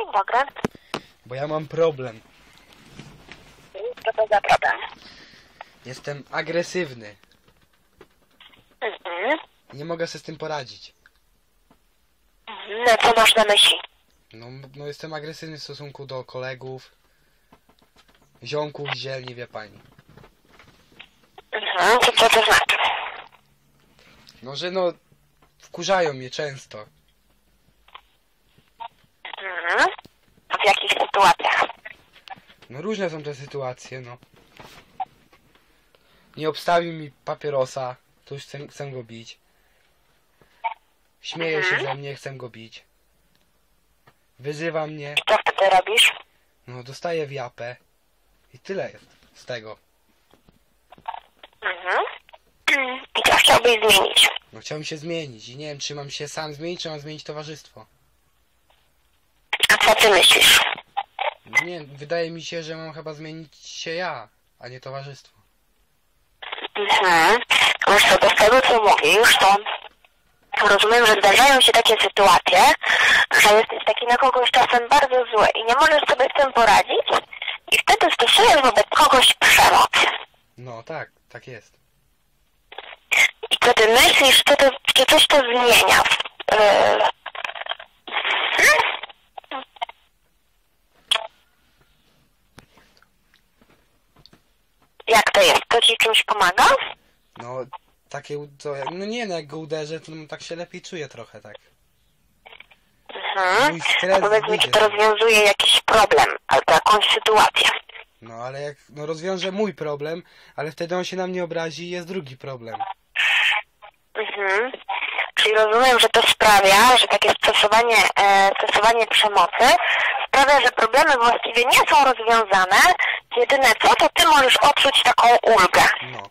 Dzień dobry. Bo ja mam problem. Co to za problem? Jestem agresywny. Mhm. Nie mogę sobie z tym poradzić. No co masz na myśli? No, no jestem agresywny w stosunku do kolegów, ziomków z dzielni, wie pani. Mhm. Co, co to znaczy? No, że no, wkurzają mnie często. Mhm. W jakich sytuacjach? No różne są te sytuacje, no. Nie obstawił mi papierosa, to już chcę, chcę go bić. Śmieje się Mhm. ze mnie, chcę go bić. Wyzywa mnie, Co wtedy robisz? no dostaję w japę. I tyle jest z tego. Mhm. I co chciałbyś zmienić? No chciałem się zmienić i nie wiem, czy mam się sam zmienić, czy mam zmienić towarzystwo. A co ty myślisz? Nie, wydaje mi się, że mam chyba zmienić się ja, a nie towarzystwo. Mhm. To z tego co mówisz, to rozumiem, że zdarzają się takie sytuacje, że jesteś taki na kogoś czasem bardzo zły i nie możesz sobie z tym poradzić i wtedy stosujesz wobec kogoś przemoc. No tak, tak jest. I ty myślisz, czy, to, czy coś to zmienia? Yy... Jak to jest? To ci czymś pomaga? No, takie, u- to, jak- no nie no, jak go uderzę, to no, tak się lepiej czuję trochę, tak. Mhm. Mój stres A powiedz mi, czy to rozwiązuje jakiś problem albo jakąś sytuację? No ale jak, no rozwiążę mój problem, ale wtedy on się na mnie obrazi i jest drugi problem. Mhm. Czyli rozumiem, że to sprawia, że takie stosowanie, e, stosowanie przemocy sprawia, że problemy właściwie nie są rozwiązane. Jedyne co, to ty możesz odczuć taką ulgę. No.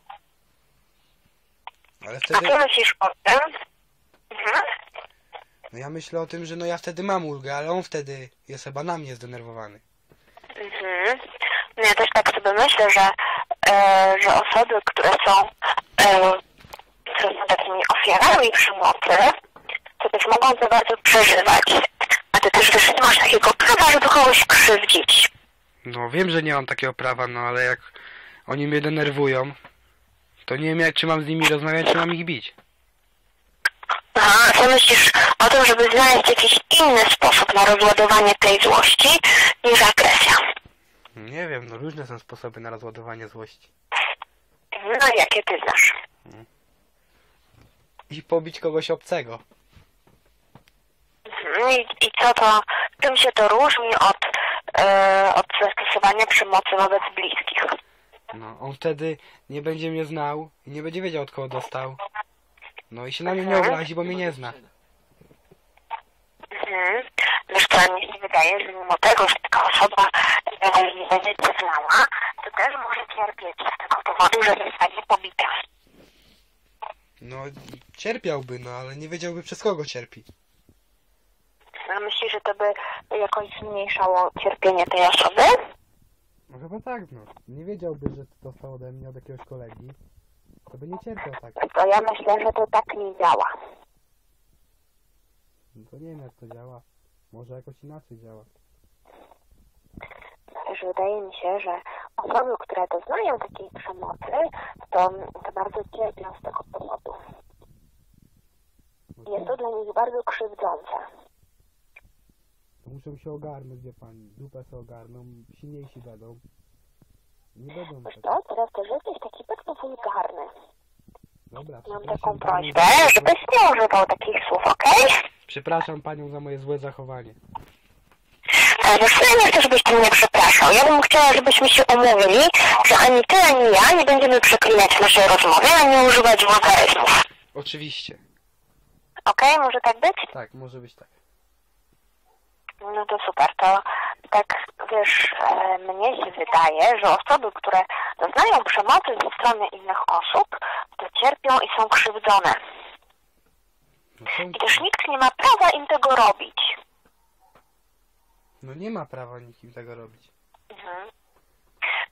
Ale A wtedy, co myślisz o tym? Mhm. no ja myślę o tym, że no ja wtedy mam ulgę, ale on wtedy jest chyba na mnie zdenerwowany. Mhm. No ja też tak sobie myślę, że, e, że osoby, które są, e, które są takimi ofiarami przemocy, to też mogą to bardzo przeżywać. A ty też wiesz, nie masz takiego prawa, żeby kogoś krzywdzić. No wiem, że nie mam takiego prawa, no ale jak oni mnie denerwują, to nie wiem jak, czy mam z nimi rozmawiać, czy mam ich bić. Aha, a co myślisz o tym, żeby znaleźć jakiś inny sposób na rozładowanie tej złości niż agresja? Nie wiem, no różne są sposoby na rozładowanie złości. No jakie ty znasz? I pobić kogoś obcego. Mhm. I, I co to, czym się to różni od, e, od zastosowania przemocy wobec bliskich? No, on wtedy nie będzie mnie znał i nie będzie wiedział od kogo dostał. No i się na mnie nie Mhm. obrazi, bo mnie nie zna. Mhm. Wiesz co, mnie się wydaje, że mimo tego, że taka osoba e, nie będzie cię znała, to też może cierpieć z tego powodu, że zostanie pobita. No, cierpiałby, no, ale nie wiedziałby przez kogo cierpi. A myślisz, że to by jakoś zmniejszało cierpienie tej osoby? No chyba tak, no. Nie wiedziałby, że to dostał ode mnie od jakiegoś kolegi. To by nie cierpiał tak. To ja myślę, że to tak nie działa. No to nie wiem jak to działa. Może jakoś inaczej działa. Też wydaje mi się, że osoby, które doznają takiej przemocy, to, to bardzo cierpią z tego powodu. No Jest to dla nich bardzo krzywdzące. Muszą się ogarnąć, wie pani. Dupę się ogarną, silniejsi będą. Nie będą Wiesz tak. co, teraz też jesteś taki bardzo wulgarny. Dobra, Mam taką panią prośbę, za- żebyś nie używał takich słów, okej? Przepraszam panią za moje złe zachowanie. Ale wiesz co, ja nie chcę, żebyś ty mnie przepraszał. Ja bym chciała, żebyśmy się umówili, że ani ty, ani ja nie będziemy przeklinać naszej rozmowie, ani używać wulgaryzmów. Oczywiście. Okej, może tak być? Tak, może być tak. No to super, to tak wiesz, e, mnie się wydaje, że osoby, które doznają przemocy ze strony innych osób, to cierpią i są krzywdzone. No. I też nikt nie ma prawa im tego robić. no nie ma prawa nikim tego robić. Mhm.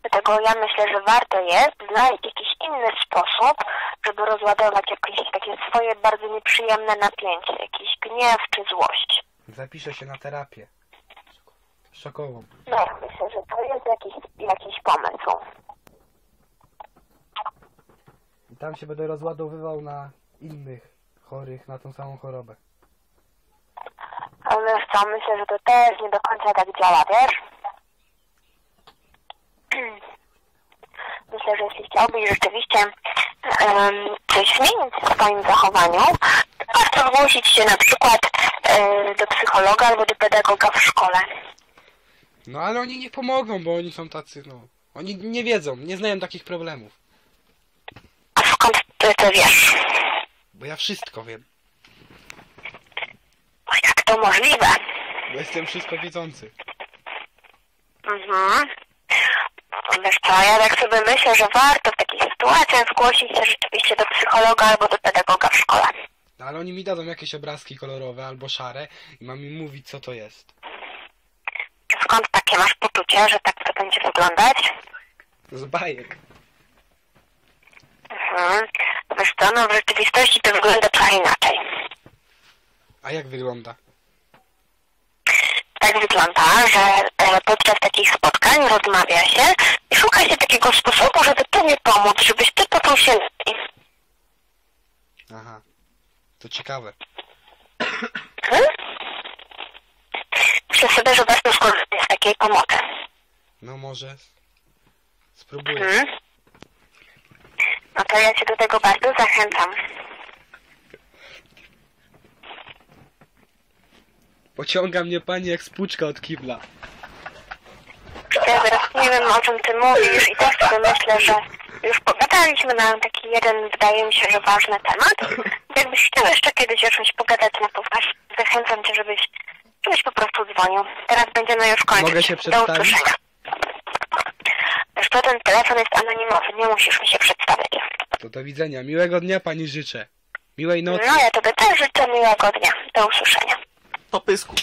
Dlatego ja myślę, że warto jest znaleźć jakiś inny sposób, żeby rozładować jakieś takie swoje bardzo nieprzyjemne napięcie, jakiś gniew czy złość. Zapiszę się na terapię. szokową. No, myślę, że to jest jakiś, jakiś pomysł. I tam się będę rozładowywał na innych chorych na tą samą chorobę. Ale wiesz co, myślę, że to też nie do końca tak działa, wiesz? Myślę, że jeśli chciałbyś rzeczywiście em, coś zmienić w swoim zachowaniu, to warto zgłosić się na przykład do psychologa albo do pedagoga w szkole. No ale oni nie pomogą, bo oni są tacy, no. Oni nie wiedzą, nie znają takich problemów. A skąd ty to wiesz? Bo ja wszystko wiem. O, Jak to możliwe? Bo jestem wszystko widzący. Mhm. Wiesz co, ja tak sobie myślę, że warto w takich sytuacjach zgłosić się rzeczywiście do psychologa albo do pedagoga w szkole. Ale oni mi dadzą jakieś obrazki kolorowe albo szare i mam im mówić co to jest. Skąd takie masz poczucie, że tak to będzie wyglądać? Z bajek. Mhm. Wiesz co, no w rzeczywistości to wygląda trochę inaczej. A jak wygląda? Tak wygląda, że e, podczas takich spotkań rozmawia się i szuka się takiego sposobu, żeby tobie pomóc, żebyś ty poczuł się lepiej. Aha. To ciekawe. Myślę sobie, że warto skorzystać z takiej pomocy. No może. Spróbuję. Mhm. No to ja cię do tego bardzo zachęcam. Pociąga mnie pani jak spłuczka od kibla. Ja teraz nie wiem o czym ty mówisz i też sobie myślę, że już pogadaliśmy na taki jeden, wydaje mi się, że ważny temat. Jakbyś chciał jeszcze kiedyś o czymś pogadać na poważnie, zachęcam cię, żebyś, żebyś po prostu dzwonił. Teraz będziemy już kończyć. Mogę się Do przedstawić? usłyszenia. Wiesz co, ten telefon jest anonimowy, nie musisz mi się przedstawiać. To do widzenia. Miłego dnia pani życzę. Miłej nocy. No ja tobie też życzę miłego dnia. Do usłyszenia. Po pysku.